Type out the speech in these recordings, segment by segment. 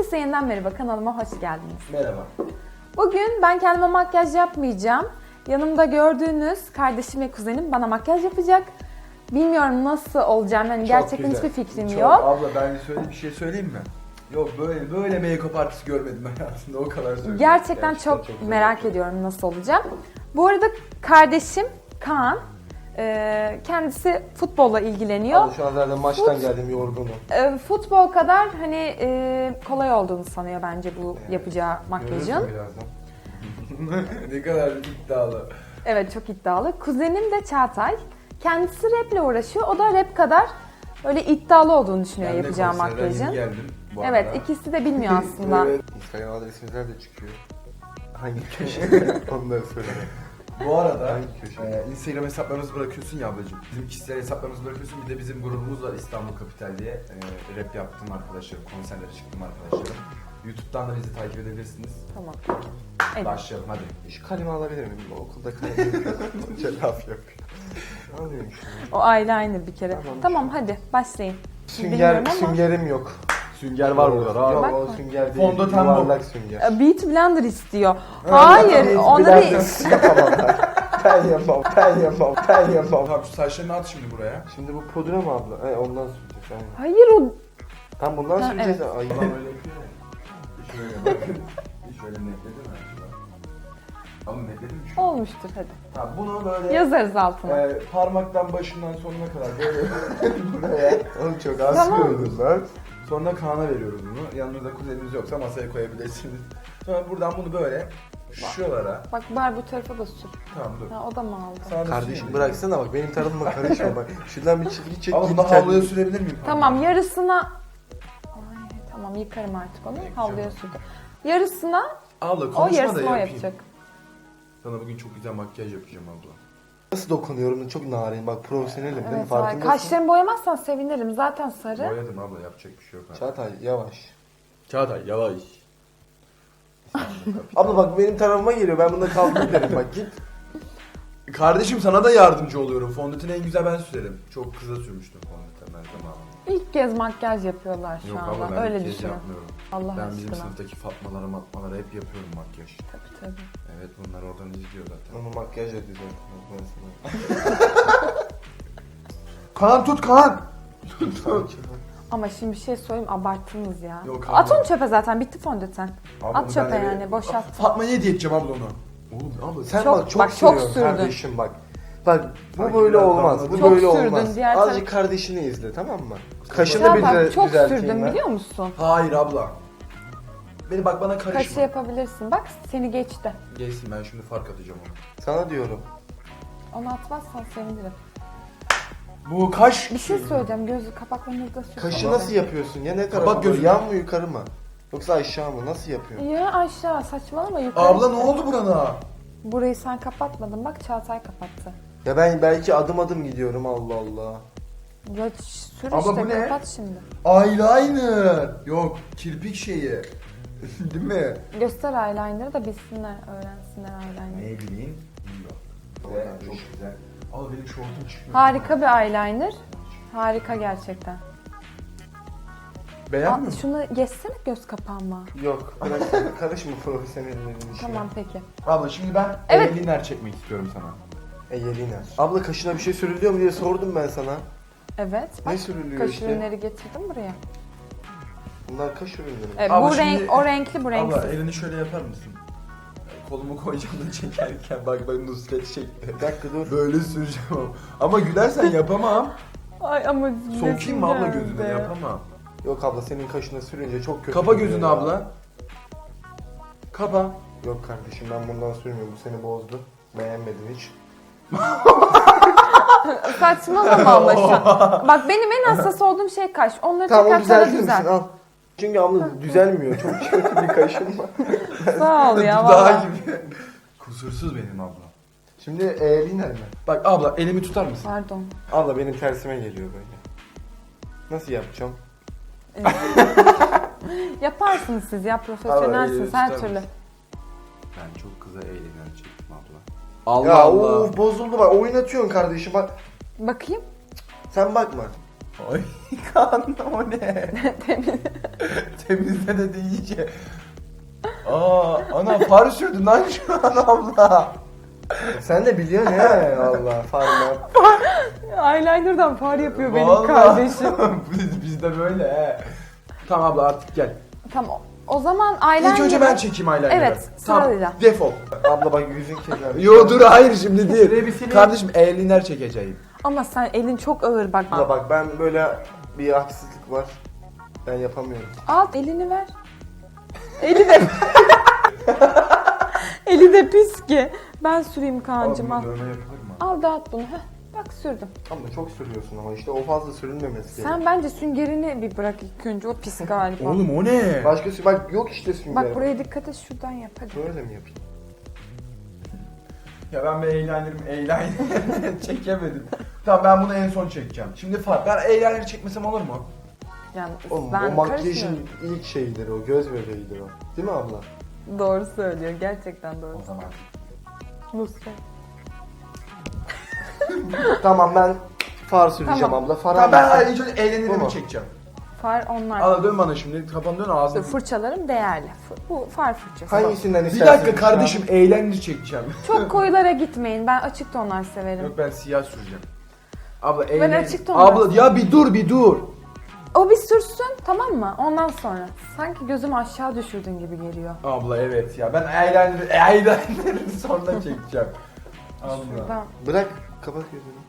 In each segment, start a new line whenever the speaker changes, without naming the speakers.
Herkese yeniden merhaba kanalıma hoş geldiniz.
Merhaba.
Bugün ben kendime makyaj yapmayacağım. Yanımda gördüğünüz kardeşim ve kuzenim bana makyaj yapacak. Bilmiyorum nasıl olacağım yani gerçekten
güzel.
hiçbir fikrim
Çok,
yok.
Abla ben söyle bir şey söyleyeyim mi? Yok böyle böyle make-up artist görmedim hayatımda o kadar söyleyeyim.
Gerçekten, çok,
güzel
merak ediyorum nasıl olacak. Bu arada kardeşim Kaan e, kendisi futbolla ilgileniyor.
Abi şu an zaten maçtan geldim yorgunum.
E, futbol kadar hani e, kolay olduğunu sanıyor bence bu yapacağı makyajın.
Ne kadar iddialı.
Evet çok iddialı. Kuzenim de Çağatay. Kendisi raple uğraşıyor. O da rap kadar böyle iddialı olduğunu düşünüyor yapacağı makyajın.
geldim
Evet ikisi de bilmiyor aslında.
Evet.
Instagram adresimizler de çıkıyor. Hangi köşe? Onları söyle.
Bu arada e, Instagram hesaplarımızı bırakıyorsun ya ablacığım. Bizim kişisel hesaplarımızı bırakıyorsun. Bir de bizim grubumuz var İstanbul Kapital diye. E, rap yaptım arkadaşlarım, konserlere çıktım arkadaşlarım. YouTube'dan da bizi takip edebilirsiniz.
Tamam. Evet.
Başlayalım hadi.
Şu kalemi alabilir miyim? Okulda kalemi Hoca laf yapıyor. Alıyorum şunu.
O eyeliner bir kere.
Tamam.
Tamam hadi başlayın.
Sünger,
Bilmiyorum ama-
süngerim yok.
Sünger var burada. rahat.
Yok o sünger değil.
Fondöten bu.
yuvarlak sünger.
E, Beat Blender istiyor. Hayır onları
yapamam ben. Ben yapamam, ben yapamam, ben yapamam.
Tamam şu saçlarını at şimdi buraya.
Şimdi bu pudra mı abla? He ondan süreceğiz aynen.
Hayır o
Tam bundan
Ha,
süreceğiz. Ay,
Adam öyle yapıyor ya. Şöyle bakın. Hiç öyle netledin mi? Ama
olmuştur hadi.
Tamam bunu böyle
Yazarız altına.
e, parmaktan başından sonuna kadar böyle buraya.
Oğlum çok az
Tamam.
sürüyoruz lan.
Sonra Kaan'a veriyoruz bunu. Yanınızda kuzeniniz yoksa masaya koyabilirsiniz. Sonra buradan bunu böyle şuralara.
Bak bari bu tarafa da sür.
Tamam dur.
Ha, o da mı aldı?
Sağda
Kardeşim
süreyim.
bıraksana bak benim tarafıma karışma bak. Şuradan bir çizgi çek
Ama
git
bunu
kendin.
havluya sürebilir miyim?
Tamam yarısına... Ay, tamam yıkarım artık onu.
Yıkayacağım.
Havluya sürdüm. Yarısına
Abla
o
konuşma da
yarısını o
yapayım.
yapacak.
Sana bugün çok güzel makyaj yapacağım abla.
Nasıl dokunuyorum çok narin bak profesyonelim değil mi
Evet,
farkındasın.
kaşlarımı boyamazsan sevinirim. Zaten sarı.
Boyadım abla yapacak bir şey yok. abi.
Çağatay yavaş.
Çağatay yavaş.
Abla bak benim tarafıma geliyor ben bunda kaldım derim bak git.
Kardeşim sana da yardımcı oluyorum. Fondöteni en güzel ben sürerim. Çok kıza sürmüştüm fondöten ben zamanında.
İlk kez makyaj yapıyorlar şu
Yok
anda.
abla ben
Öyle
bir kez
düşünün.
yapmıyorum.
Allah
ben bizim
aşkına.
sınıftaki Fatmalara matmalara hep yapıyorum makyaj.
Tabii tabii.
Evet bunlar oradan izliyor zaten.
Onu makyaj edeceğim. Ben sana.
Kaan tut Kaan!
Ama şimdi bir şey söyleyeyim abarttınız ya.
Yok
At
abla.
onu çöpe zaten bitti fondöten.
Abla,
At çöpe yani boşalt.
Fatma'ya hediye edeceğim abla onu. Oğlum abla
Sen
Çok-
bak çok
bak, çok sürdün.
kardeşim bak. Bak bu
Sanki
böyle
biraz
olmaz.
daha-
Bu
Çok
böyle
sürdün,
olmaz.
diğer
Azıcık
taraf-
kardeşini izle tamam mı? Kaşını da bir
Çağatay
düze-
çok
düzelteyim
sürdün
ben.
biliyor musun?
Hayır abla. Beni bak bana karışma.
Kaşı yapabilirsin. Bak seni geçti.
Geçsin ben şimdi fark atacağım onu.
Sana diyorum.
Onu atmazsan sevinirim.
Bu kaş.
Bir şey söyleyeceğim. Gözü kapaklarınızda sür.
Kaşı
Tamam.
nasıl yapıyorsun? Ya ne
Kapat
tarafa?
gözünü.
Yan mı yukarı mı? Yoksa aşağı mı? Nasıl yapıyorsun?
Ya aşağı saçmalama yukarı.
Abla
işte.
ne oldu burana?
Burayı sen kapatmadın. Bak Çağatay kapattı.
Ya ben belki adım adım gidiyorum Allah Allah.
Ya sür
Abla
işte
bu ne?
kapat şimdi.
Eyeliner. Yok kirpik şeyi. Değil mi?
Göster eyeliner'ı da bilsinler, öğrensinler eyeliner'ı.
Maybelline Hero. Ve çok güzel. Al benim şortum çıkıyor.
Harika bir eyeliner. Harika gerçekten.
Beğenmiyor
Aa,
musun?
şunu geçsene göz kapağıma.
Yok bırak karışma profesyonellerin işine.
Tamam peki.
Abla şimdi ben
Evet.
eyeliner çekmek istiyorum sana.
Eyeliner. Abla kaşına bir şey sürülüyor mu diye sordum ben sana.
Evet. Bak
Ne sürülüyor
kaş
işte?
ürünleri getirdim buraya.
Bunlar kaş ürünleri.
Evet,
Abla
bu
şimdi-
renk, o renkli bu
Abla
renksiz.
elini şöyle yapar mısın? Kolumu koyacağım da çekerken bak bak Nusret çekti.
Bir dakika dur.
Böyle süreceğim ama. Ama gülersen yapamam.
Ay ama
Sokayım mı abla gözüne yapamam.
Yok abla senin kaşına sürünce çok kötü.
Kapa gözünü
ya.
abla. Kapa.
Yok kardeşim ben bundan sürmüyorum. Bu seni bozdu. Beğenmedim hiç.
Saçmalama ama şu an. Bak benim en hassas olduğum şey kaş. Onları
Tamam onu
tekrar
düzeltir misin?
düzelt.
Al. Çünkü abla düzelmiyor. Çok kötü bir kaşım var.
Sağ ol ya
Dudağı
valla.
gibi. Kusursuz benim abla.
Şimdi eyeliner mi?
Bak abla elimi tutar mısın?
Pardon.
Abla benim tersime geliyor böyle. Nasıl yapacağım?
Yaparsınız siz ya
Vallahi
profesyonelsiniz
iyi,
her
tutar
türlü.
Ben çok kıza eyeliner çektim abla.
ya of bozuldu bak oynatıyorsun kardeşim bak.
Bakayım.
Sen bakma.
Ay kan o ne? Temizle de iyice. Aa ana far sürdün lan şu an abla.
Sen de biliyorsun he Allah farma.
Eyeliner'dan far yapıyor benim
Vallahi.
kardeşim.
biz, biz de böyle he. Tamam abla artık gel.
tamam. O zaman eyeliner...
İlk önce ben çekeyim eyeliner'ı.
Evet,
Tamam
sırayla.
defol.
Abla bak yüzün kenar.
Yo dur hayır şimdi
bir
değil.
sileyim.
Kardeşim eyeliner çekeceğim.
Ama sen elin çok ağır bak.
Abla bak ben böyle bir haksızlık var. Ben yapamıyorum.
Al elini ver. Eli de... Eli de pis ki. Ben süreyim Kaan'cım al.
Dövme yapılır mı?
Al dağıt bunu. Heh, bak sürdüm.
Ama çok sürüyorsun ama işte o fazla sürülmemesi gerekiyor.
Sen bence süngerini bir bırak ilk önce. O pis galiba.
Oğlum o ne?
Başkası bak yok işte sünger.
Bak buraya dikkat et şuradan yap hadi.
Böyle mi yapayım?
Ya ben bir eyeliner'ım eyeliner çekemedim. Tamam ben bunu en son çekeceğim. Şimdi far. Ben eyeliner çekmesem olur mu?
Yani
Oğlum
ben
o makyajın ilk şeyidir o göz bebeğidir o. Değil mi abla?
Doğru söylüyor. Gerçekten doğru.
O zaman.
Nusret.
tamam ben far süreceğim
Tamam.
abla. Far
Tamam ben ilk önce eyeliner'ımı
Bu mu?
çekeceğim.
Far onlar.
Al dön bana şimdi. Kafanı dön ağzını.
Fırçalarım değerli. Bu far fırçası.
Hangisinden
Bir
istersin?
dakika kardeşim eyeliner çekeceğim.
Çok koyulara gitmeyin. Ben açık tonlar severim.
Yok ben siyah süreceğim. Abla eyeliner.
açık tonlar
Abla ya bir dur bir dur.
O bir sürsün tamam mı? Ondan sonra. Sanki gözümü aşağı düşürdün gibi geliyor.
Abla evet ya ben eyeliner eyeliner'ı sonra çekeceğim. Abla.
Şuradan
Bırak kapat gözünü.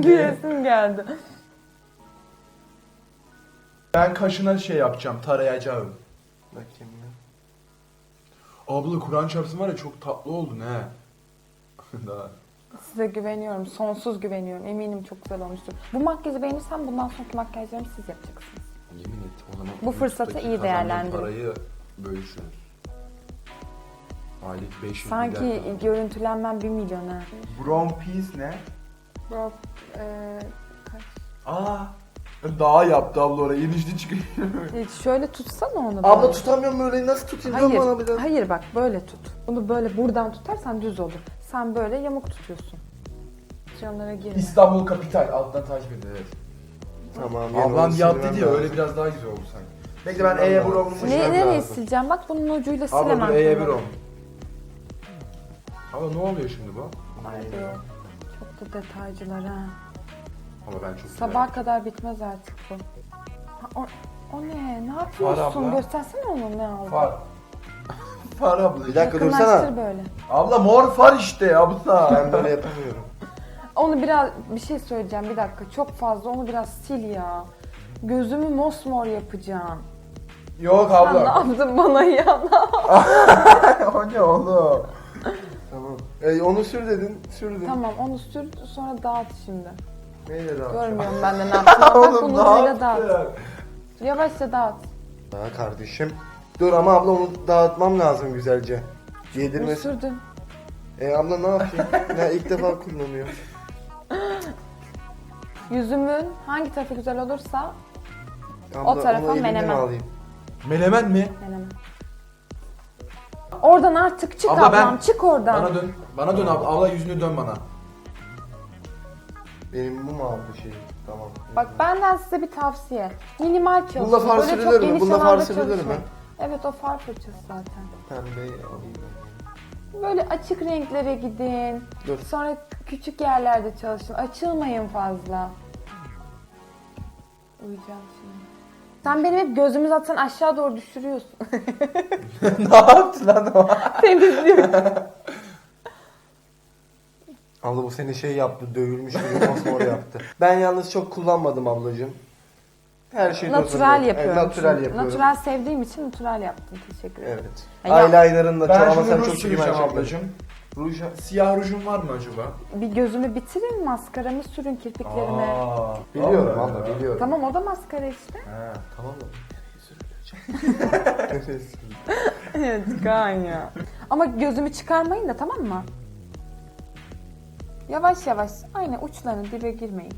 gülesim geldi.
Ben kaşına şey yapacağım tarayacağım.
Bakayım ya.
Abla Kur'an çarpsın var ya çok tatlı oldun he. Daha.
Size güveniyorum. Sonsuz güveniyorum. Eminim çok güzel olmuştur. Bu makyajı beğenirsem bundan sonraki makyajlarımı siz yapacaksınız.
Yemin et o zaman
Bu fırsatı
YouTube'daki
iyi
kazandığın
değerlendirin.
Parayı bölüşürüz. Aylık 500
Sanki
milyar.
görüntülenmem 1 milyon ha.
Brown Peace ne?
Bro, eee, kaç?
Aa. Daha yaptı abla oraya inişli çıkıyor.
Hiç şöyle tutsana onu.
Abla
böyle.
tutamıyorum böyle nasıl tutayım Dön bana bir
Hayır, hayır bak böyle tut. Bunu böyle buradan tutarsan düz olur. Sen böyle yamuk tutuyorsun. Canlara girme.
İstanbul Kapital alttan takip edin evet.
Tamam.
Ablam
onu
yap
silmem
dedi ya
lazım.
öyle biraz daha güzel oldu sanki. Bekle ben
Silmem
E'ye
lazım. Silmem
Ne, nereye
lazım.
sileceğim? Bak bunun ucuyla
Abla
silemem.
dur E'ye Brown. Abla ne oluyor şimdi bu?
Be. Çok da detaycılar ha.
Ama ben çok
Sabaha kadar bitmez artık bu. Ha, o, o ne? Ne yapıyorsun?
abla.
Göstersene onu ne aldın.
Far. far abla.
Bir dakika
Yakınlaştır
dursana.
böyle.
Abla mor far işte abla.
Ben böyle yapamıyorum.
Onu biraz bir şey söyleyeceğim bir dakika. Çok fazla onu biraz sil ya. Gözümü mosmor yapacağım.
Yok
Sen ne
abla.
yaptın bana ya?
o ne oğlum?
E, onu sür dedin. Sürdün.
tamam onu sür sonra dağıt şimdi.
Neyle daha?
Görmüyorum ben de ne yaptığını. Bak
Oğlum ne
dağıt.
yaptın?
Yavaşça dağıt.
Daha kardeşim. Dur ama abla onu dağıtmam lazım güzelce.
Bunu
Yedirmesi.
sürdün.
E abla ne yapayım? ya ilk defa kullanıyorum.
Yüzümün hangi tarafı güzel olursa
Abla,
O tarafa
onu
menemen.
alayım?
Menemen mi?
denemem. Oradan artık çık
Abla
ablam
ben-
çık oradan.
Bana dön. Bana dön abla. Abla yüzünü dön bana.
Benim bu mu abla şey? Tamam.
Bak benden size bir tavsiye. Minimal çalışın.
Bunda far
Böyle çok
mü?
geniş
Bunda far
alanda çalışmayın. Evet o far fırçası zaten.
Pembeyi alayım ben.
Böyle açık renklere gidin.
Dur.
Sonra küçük yerlerde çalışın. Açılmayın fazla. Uyuyacağım şimdi. Sen benim hep gözümü zaten aşağı doğru düşürüyorsun.
ne yaptı lan o?
Temizliyorum.
Abla bu seni şey yaptı, dövülmüş gibi mosmor yaptı. Ben yalnız çok kullanmadım ablacığım. Her şey
natural
dozunda.
yapıyorum.
Evet, natural
çünkü.
yapıyorum.
Natural sevdiğim için natural yaptım. Teşekkür ederim.
Evet.
Ya-
Eyeliner'ınla
Ben
çok ama
şimdi
sen
ruj
çok çirkin
süreceğim
ablacığım.
Ruj, siyah rujun var mı acaba?
Bir gözümü bitirin, maskaramı sürün kirpiklerime.
Aa,
Biliyorum
vallahi
abla
ya.
biliyorum.
Tamam o da maskara işte.
He.
Tamam mı?
evet Kaan ya. Ama gözümü çıkarmayın da tamam mı? Yavaş yavaş. Aynen uçlarına dibe girmeyin.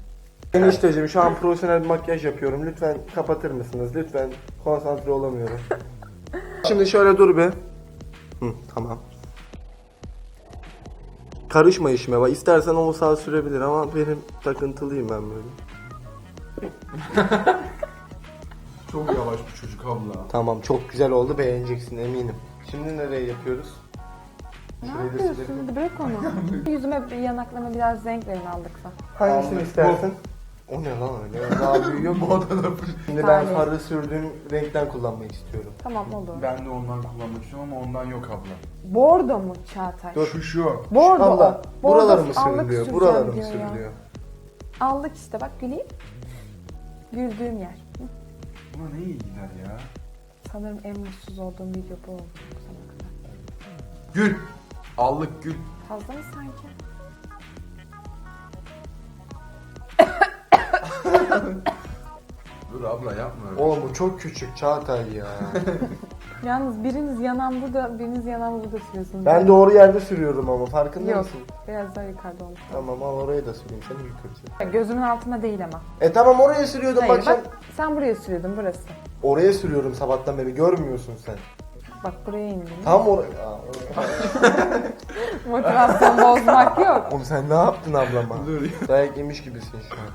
Enişteciğim şu an profesyonel bir makyaj yapıyorum. Lütfen kapatır mısınız? Lütfen konsantre olamıyorum. Şimdi şöyle dur be. Hı, tamam. Karışma işime bak. İstersen o sağ sürebilir ama benim takıntılıyım ben böyle.
Çok yavaş bu çocuk abla.
Tamam çok güzel oldu beğeneceksin eminim. Şimdi nereye yapıyoruz?
Ne
Şurayı da
yapıyorsun?
silelim.
Hadi bırak onu. Yüzüme yanaklarıma biraz renk verin aldıksa.
Hangisini
Aldık.
istersin? O ne lan öyle? Daha büyüyor mu? Şimdi ben farı sürdüğüm renkten kullanmak istiyorum.
Tamam olur.
Ben de ondan kullanmak istiyorum ama ondan yok abla.
Bordo mu Çağatay?
Dur.
Şu şu.
Bordo
Abla
o. Bordo
buralarım
allık
sürülüyor,
süreceğim
buralarım
diyor ya.
sürülüyor.
Allık işte bak güleyim. Güldüğüm yer. Hı,
Buna ne iyi gider ya?
Sanırım en mutsuz olduğum video bu oldu bu zamana kadar.
Gül. Allık gül.
Fazla mı sanki?
Dur abla yapma öyle.
Oğlum bu çok küçük Çağatay ya.
Yalnız biriniz yanan burada, biriniz yanan burada sürüyorsunuz.
ben doğru yerde sürüyorum ama farkında
Yok.
mısın?
Biraz daha yukarıda olmuş.
Tamam al oraya da süreyim seni yukarı sür.
Gözümün altına değil ama.
E tamam oraya sürüyordum
Hayır
bak sen.
bak sen buraya sürüyordun burası.
Oraya sürüyorum sabahtan beri görmüyorsun sen.
Bak buraya indin.
Tam oraya. Aa, oraya.
Motivasyon bozmak yok.
Oğlum sen ne yaptın ablama?
Dur ya.
Dayak yemiş gibisin şu an.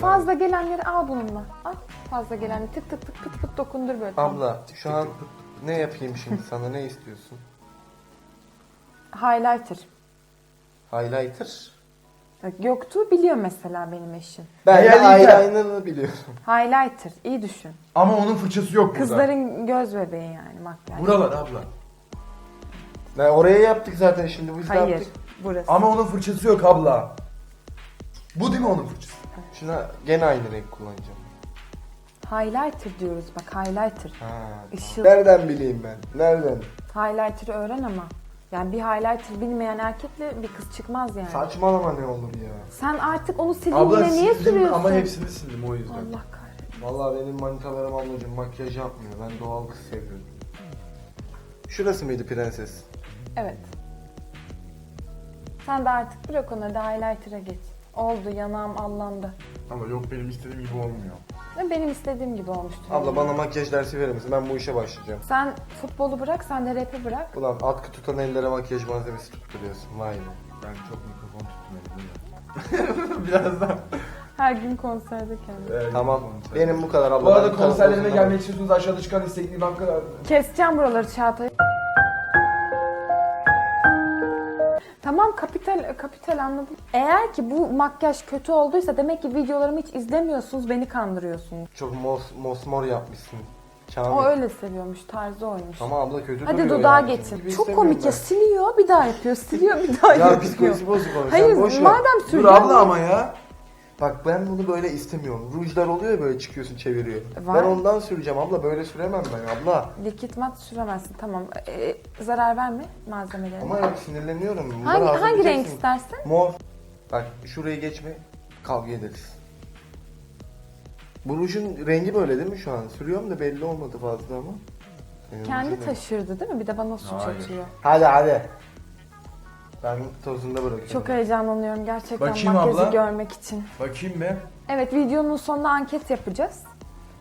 Fazla gelenleri al bununla. Al fazla gelenleri tık tık tık pıt pıt dokundur böyle.
Abla şu an ne yapayım şimdi sana ne istiyorsun?
Highlighter.
Highlighter.
Göktuğ biliyor mesela benim eşim.
Ben de
Hayaliter.
eyeliner'ı biliyorum.
Highlighter iyi düşün.
Ama onun fırçası yok burada.
Kızların göz bebeği yani makyaj.
Buralar abla.
Ne oraya yaptık zaten şimdi biz ne
Hayır
yaptık?
burası.
Ama onun fırçası yok abla. Bu değil mi onun fırçası?
Şuna gene aynı renk kullanacağım.
Highlighter diyoruz bak highlighter.
Ha.
Işıl.
Nereden bileyim ben? Nereden?
Highlighter'ı öğren ama. Yani bir highlighter bilmeyen erkekle bir kız çıkmaz yani.
Saçmalama ne olur ya.
Sen artık onu
Abla
yine niye
sildim
sürüyorsun?
ama hepsini sildim o yüzden.
Allah kahretsin.
Vallahi benim manitalarım ablacığım makyaj yapmıyor. Ben doğal kız seviyorum. Şurası mıydı prenses?
Evet. Sen de artık bırak onları da highlighter'a geç. Oldu yanağım allandı.
Ama yok benim istediğim gibi olmuyor.
Ve benim istediğim gibi olmuştu.
Abla bana makyaj dersi verir misin? Ben bu işe başlayacağım.
Sen futbolu bırak, sen de rap'i bırak.
Ulan atkı tutan ellere makyaj malzemesi tutturuyorsun. Vay be.
Ben çok mikrofon tuttum elimde. Biraz daha.
Her gün konserde kendim.
Tamam. Benim bu kadar abla.
Bu arada konserlerime gelmek istiyorsunuz aşağıda çıkan istekli banka
Keseceğim buraları Çağatay. Tamam kapital kapital anladım. Eğer ki bu makyaj kötü olduysa demek ki videolarımı hiç izlemiyorsunuz, beni kandırıyorsunuz.
Çok mos, mosmor yapmışsın. Kamil.
O öyle seviyormuş, tarzı oymuş.
Ama abla kötü
Hadi
duruyor
dudağı
yani. Gibi
Çok komik ya. Siliyor, bir daha yapıyor. Siliyor, bir daha
Ya
yapıyor.
psikolojisi bozuk onun.
Hayır,
boş
madem
Dur
sürüyor.
abla ama ya.
Bak ben bunu böyle istemiyorum. Rujlar oluyor ya böyle çıkıyorsun çeviriyor.
Var.
Ben ondan süreceğim abla böyle süremem ben abla.
Likit mat süremezsin. Tamam. Ee, zarar verme malzemelerine.
Ama yok sinirleniyorum. Bunları
hangi hangi renk istersin?
Mor. Bak şurayı geçme kavga ederiz. Bu rujun rengi böyle değil mi şu an? Sürüyorum da belli olmadı fazla ama. Benim
Kendi
rujum ne?
taşırdı değil mi? Bir de bana suç
Hayır.
atıyor.
Hadi hadi. Ben tozunda bırakıyorum.
Çok heyecanlanıyorum gerçekten
Bakayım
makyajı
abla.
görmek için.
Bakayım be.
Evet videonun sonunda anket yapacağız.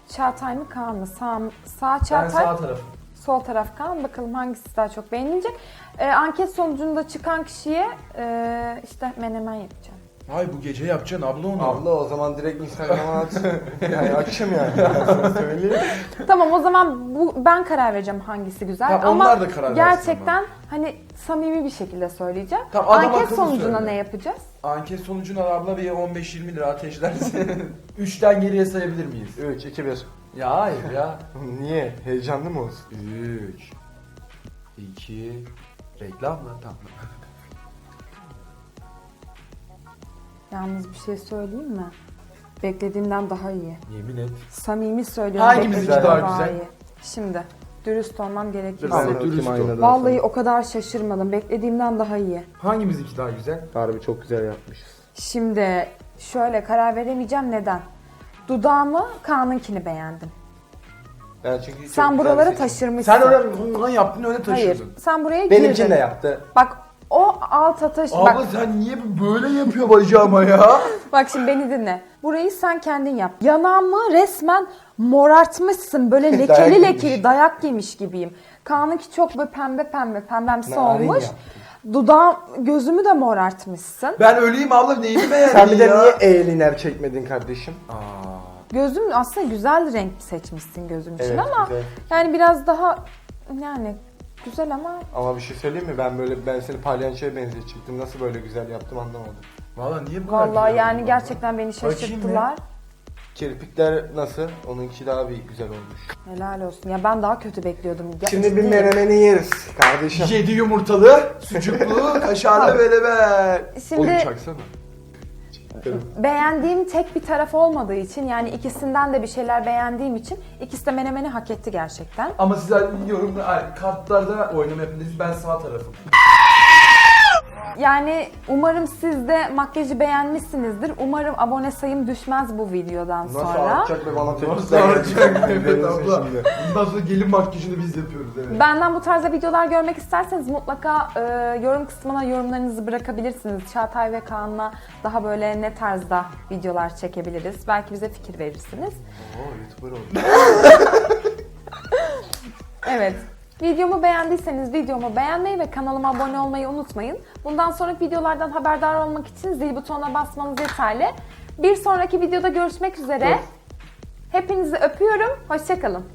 Çağatay mı Kaan mı? Sağ, sağ
Ben
Çağatay,
sağ tarafım.
sol taraf Kaan. Bakalım hangisi daha çok beğenilecek. Ee, anket sonucunda çıkan kişiye e, işte menemen yapacağım.
Hay bu gece yapacaksın abla onu.
Abla o zaman direkt Instagram'a at. yani açım yani. Ben sana söyleyeyim.
Tamam o zaman bu ben karar vereceğim hangisi güzel.
Tamam,
Ama
onlar da karar versin
gerçekten hani samimi bir şekilde söyleyeceğim.
Tamam, adam
anket
akıllı
sonucuna
söyle.
ne yapacağız?
Anket sonucuna abla bir 15-20 lira ateşlersin. 3'ten geriye sayabilir miyiz?
3, 2, 1.
Ya hayır ya.
Niye? Heyecanlı mı olsun?
3 2 Reklam mı? Tamam.
Yalnız bir şey söyleyeyim mi? Beklediğimden daha iyi.
Yemin et.
Samimi söylüyorum.
Hangimizinki
beklediğimden
daha güzel?
iyi. Şimdi dürüst olmam gerekirse.
Bakayım
dürüst ol.
Vallahi o kadar şaşırmadım. Beklediğimden daha iyi.
Hangimizinki daha güzel?
Harbi çok güzel yapmışız.
Şimdi şöyle karar veremeyeceğim neden? Dudağımı Kaan'ınkini beğendim.
Ben çünkü çok
Sen
güzel
buraları
seçim.
taşırmışsın.
Sen öyle bundan yaptın öyle
Hayır. Sen buraya
Benimkini
girdin.
de yaptı.
Bak o alta taş...
Abla
Bak,
sen niye böyle yapıyor bacağıma ya?
bak şimdi beni dinle. Burayı sen kendin yap. Yanağımı resmen morartmışsın. Böyle
Dayak
lekeli
yemiş.
lekeli dayak yemiş gibiyim. Kaan'ınki çok böyle pembe pembe pembemsi
Narin
olmuş.
yaptın.
Dudağım, gözümü de morartmışsın.
Ben öleyim abla neyini beğendin
Sen bir de
ya?
niye eğliner çekmedin kardeşim?
Aa,
Gözüm aslında güzel renk seçmişsin gözüm için
Evet,
ama
güzel.
yani biraz daha yani güzel ama
Ama bir şey söyleyeyim mi? Ben böyle ben seni palyaçoya benzetecektim. Nasıl böyle güzel yaptım anlamadım.
Valla niye bu kadar
vallahi
güzel
yani
oldu
gerçekten beni
Bakayım
şaşırttılar.
Kirpikler nasıl? Onunki daha bir güzel olmuş.
Helal olsun. Ya ben daha kötü bekliyordum. Ya
Şimdi bir
ciddiyim.
menemeni yeriz kardeşim.
Yedi yumurtalı, sucuklu, kaşarlı beraber.
Şimdi
Oğlum çaksana.
beğendiğim tek bir taraf olmadığı için yani ikisinden de bir şeyler beğendiğim için ikisi de menemeni hak etti gerçekten.
Ama siz yorumda ay, kartlarda oynama ben sağ tarafım.
Yani umarım siz de makyajı beğenmişsinizdir. Umarım abone sayım düşmez bu videodan
Nasıl
sonra.
artacak ve bana
Nasıl
tepkiler
artacak? Evet abla. Bundan sonra gelin makyajını biz yapıyoruz evet.
Benden bu tarzda videolar görmek isterseniz mutlaka e, yorum kısmına yorumlarınızı bırakabilirsiniz. Çağatay ve Kaan'la daha böyle ne tarzda videolar çekebiliriz. Belki bize fikir verirsiniz.
Oo YouTuber oldu.
Evet. Videomu beğendiyseniz videomu beğenmeyi ve kanalıma abone olmayı unutmayın. Bundan sonraki videolardan haberdar olmak için zil butonuna basmanız yeterli. Bir sonraki videoda görüşmek üzere. Hepinizi öpüyorum. Hoşçakalın.